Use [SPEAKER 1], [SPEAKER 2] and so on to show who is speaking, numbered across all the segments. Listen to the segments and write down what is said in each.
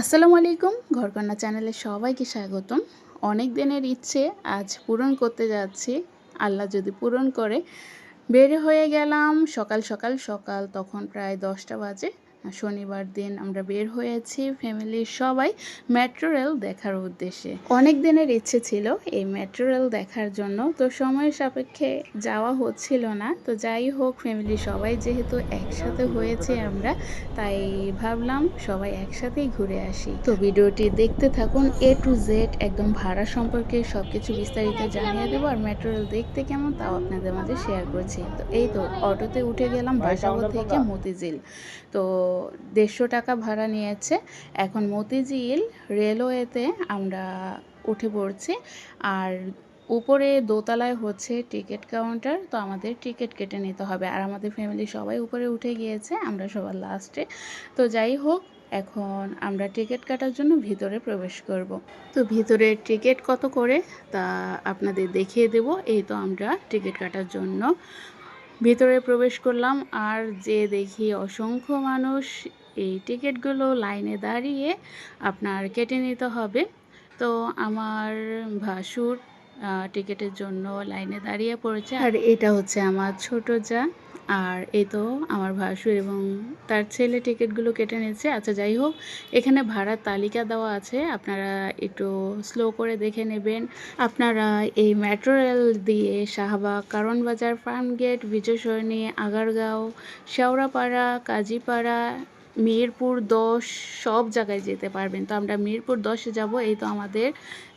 [SPEAKER 1] আসসালামু আলাইকুম, ঘরকন্যা চ্যানেলে সবাইকে স্বাগতম। অনেক দিনের ইচ্ছে, আজ পূরণ করতে যাচ্ছি। আল্লাহ যদি পূরণ করে, বের হয়ে গেলাম সকাল সকাল সকাল, তখন প্রায় দশটা বাজে। শনিবার দিন আমরা বের হয়েছি ফ্যামিলির সবাই মেট্রো রেল দেখার উদ্দেশ্যে। অনেক দিনের ইচ্ছে ছিল এই মেট্রো রেল দেখার জন্য, তো সময়ের সাপেক্ষে যাওয়া হচ্ছিল না। তো যাই হোক ফ্যামিলি সবাই যেহেতু একসাথে হয়েছে আমরা, তাই ভাবলাম সবাই একসাথেই ঘুরে আসি। তো ভিডিওটি দেখতে থাকুন এ টু জেড একদম ভাড়া সম্পর্কে সব কিছু বিস্তারিত জানিয়ে দেবো, আর মেট্রো রেল দেখতে কেমন তাও আপনাদের মাঝে শেয়ার করছি। তো এই তো, অটোতে উঠে গেলাম বাসাবো থেকে মতিঝিল। তো দেড়শো টাকা ভাড়া নিয়েছে। এখন মতিঝিল রেলওয়েতে আমরা উঠে পড়ছি। আর উপরে দোতলায় হচ্ছে টিকিট কাউন্টার, তো আমাদের টিকিট কেটে নিতে হবে। আর আমাদের ফ্যামিলি সবাই উপরে উঠে গিয়েছে, আমরা সবার লাস্টে। তো যাই হোক, এখন আমরা টিকিট কাটার জন্য ভিতরে প্রবেশ করব। তো ভিতরে টিকিট কত করে তা আপনাদের দেখিয়ে দেব। এই তো আমরা টিকিট কাটার জন্য ভিতরে প্রবেশ করলাম, আর যে দেখি অসংখ্য মানুষ, এই টিকিটগুলো লাইনে দাঁড়িয়ে আপনার কেটে নিতে হবে। তো আমার ভাসুর টিকিটের জন্য লাইনে দাঁড়িয়ে পড়েছে। আর এটা হচ্ছে আমার ছোট যা। আর এই তো আমার ভাসু এবং তার ছেলে টিকিটগুলো কেটে নিয়েছে। আচ্ছা যাই হোক, এখানে ভাড়ার তালিকা দেওয়া আছে। আপনারা একটু স্লো করে দেখে নেবেন। আপনারা এই মেট্রো রেল দিয়ে শাহবাগ কারণ বাজার ফার্ম গেট বিজয় সরণি আগারগাঁও, শেওড়াপাড়া, কাজীপাড়া মিরপুর দশ সব জায়গায় যেতে পারবেন। তো আমরা মিরপুর দশে যাব। এই তো আমাদের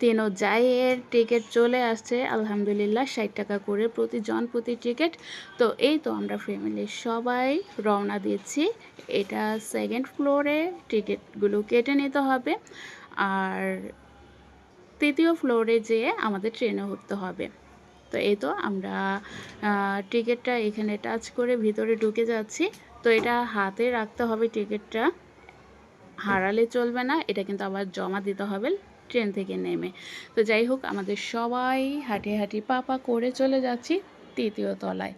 [SPEAKER 1] তিনও যাইয়ের টিকিট চলে আসছে। আলহামদুলিল্লাহ, ষাট টাকা করে প্রতিজন প্রতি টিকিট তো এই তো আমরা ফ্যামিলির সবাই রওনা দিচ্ছি। এটা সেকেন্ড ফ্লোরে টিকিটগুলো কেটে নিতে হবে। আর তৃতীয় ফ্লোরে যেয়ে আমাদের ট্রেনে উঠতে হবে। তো এই তো আমরা টিকিটটা এখানে টাচ করে ভিতরে ঢুকে যাচ্ছি। তো এটা হাতে রাখতে হবে টিকিটটা। হারালে চলবে না এটা কিন্তু আবার জমা দিতে হবে ট্রেন থেকে নেমে। তো যাই হোক আমাদের সবাই হাঁটি হাঁটি পাপা করে চলে যাচ্ছি তৃতীয় তলায়।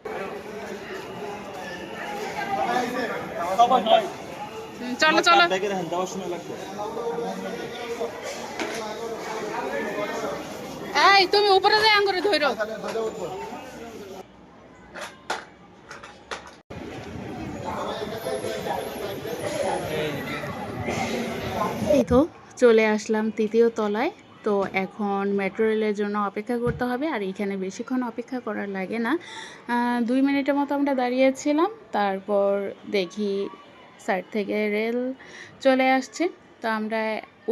[SPEAKER 1] চলো চলো। এই তুমি উপরে যাই আঙ্গুরে ধরো। এই তো, চলে আসলাম তৃতীয় তলায়। তো এখন মেট্রো রেলের জন্য অপেক্ষা করতে হবে, আর এখানে বেশিক্ষণ অপেক্ষা করার লাগে না। দুই মিনিটের মতো আমরা দাঁড়িয়েছিলাম, তারপর দেখি সাইড থেকে রেল চলে আসছে। তো আমরা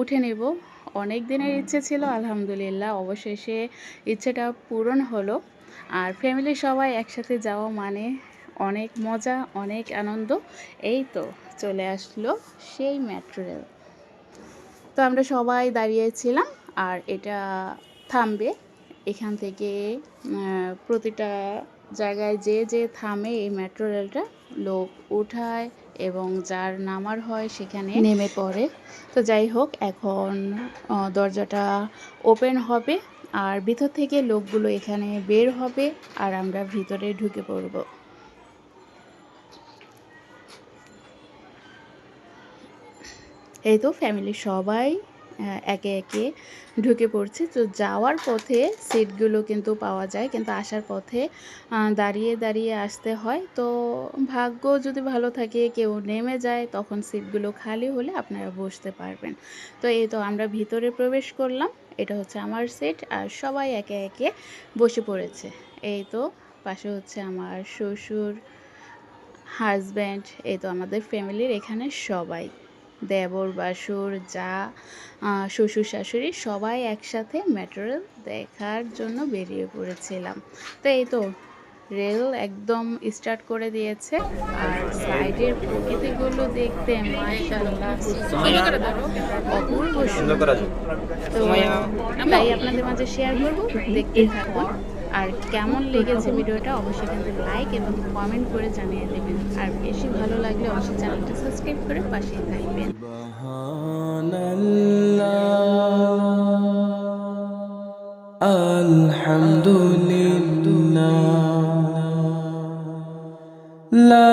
[SPEAKER 1] উঠে নেব। অনেক দিনের ইচ্ছে ছিল, আলহামদুলিল্লাহ, অবশেষে ইচ্ছেটা পূরণ হলো। আর ফ্যামিলি সবাই একসাথে যাওয়া মানে অনেক মজা, অনেক আনন্দ। এই তো, চলে আসলো সেই মেট্রো রেল তো আমরা সবাই দাঁড়িয়েছিলাম আর এটা থামবে। এখান থেকে প্রতিটা জায়গায় যে যে থামে এই মেট্রো রেলটা লোক উঠায় এবং যার নামার হয় সেখানে নেমে পড়ে। তো যাই হোক এখন দরজাটা ওপেন হবে আর ভিতর থেকে লোকগুলো এখানে বের হবে আর আমরা ভিতরে ঢুকে পড়ব। এই তো ফ্যামিলি সবাই একে একে ঢুকে পড়ছে। তো যাওয়ার পথে সিটগুলো কিন্তু পাওয়া যায়, কিন্তু আসার পথে দাঁড়িয়ে দাঁড়িয়ে আসতে হয়। তো ভাগ্য যদি ভালো থাকে, কেউ নেমে যায়, তখন সিটগুলো খালি হলে আপনারা বসতে পারবেন। তো এই তো আমরা ভিতরে প্রবেশ করলাম, এটা হচ্ছে আমার সিট আর সবাই একে একে বসে পড়েছে। এই তো পাশে হচ্ছে আমার শ্বশুর হাজব্যান্ড এই তো আমাদের ফ্যামিলির এখানে সবাই। দেবর বাসুর যা শ্বশুর শাশুড়ি সবাই একসাথে মেট্রো দেখার জন্য বেরিয়ে পড়েছিলাম। তো এই তো রেল একদম স্টার্ট করে দিয়েছে। আর সাইডের প্রকৃতিগুলো দেখতে অপূর্ব তো তাই আপনাদের মাঝে শেয়ার করব দেখতে থাকুন। আর কেমন লেগেছে ভিডিওটা অবশ্যই কিন্তু লাইক এবং কমেন্ট করে জানিয়ে দেবেন। আর বেশি ভালো লাগলে অবশ্যই চ্যানেলটা সাবস্ক্রাইব করে পাশে থাকবেন।
[SPEAKER 2] আলহামদুলিল্লাহ, লা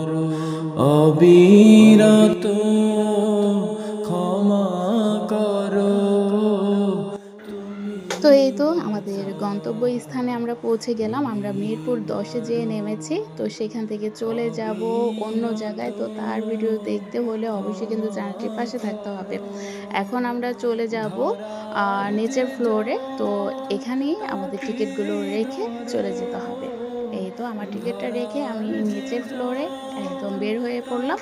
[SPEAKER 2] অবিরত ক্ষমা করো।
[SPEAKER 1] তো এই তো আমাদের গন্তব্য স্থানে আমরা পৌঁছে গেলাম। আমরা মিরপুর দশে যেয়ে নেমেছি। তো সেখান থেকে চলে যাব অন্য জায়গায়। তো তার ভিডিও দেখতে হলে অবশ্যই কিন্তু চ্যানেলটির পাশে থাকতে হবে। এখন আমরা চলে যাব নিচের ফ্লোরে তো এখানেই আমাদের টিকিটগুলো রেখে চলে যেতে হবে। আমার টিকিটটা রেখে আমি নিচের ফ্লোরে একদম বের হয়ে পড়লাম।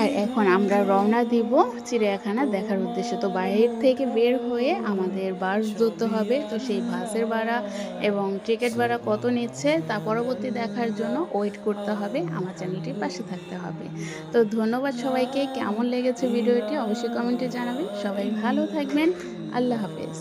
[SPEAKER 1] আর এখন আমরা রওনা দিব চিড়িয়াখানা দেখার উদ্দেশ্যে। তো বাইরের থেকে বের হয়ে আমাদের বাস ধরতে হবে। তো সেই বাসের ভাড়া এবং টিকিট ভাড়া কত নিচ্ছে তা পরবর্তী দেখার জন্য ওয়েট করতে হবে। আমার চ্যানেলটির পাশে থাকতে হবে। তো ধন্যবাদ সবাইকে। কেমন লেগেছে ভিডিওটি অবশ্যই কমেন্টে জানাবেন। সবাই ভালো থাকবেন। আল্লাহ হাফেজ।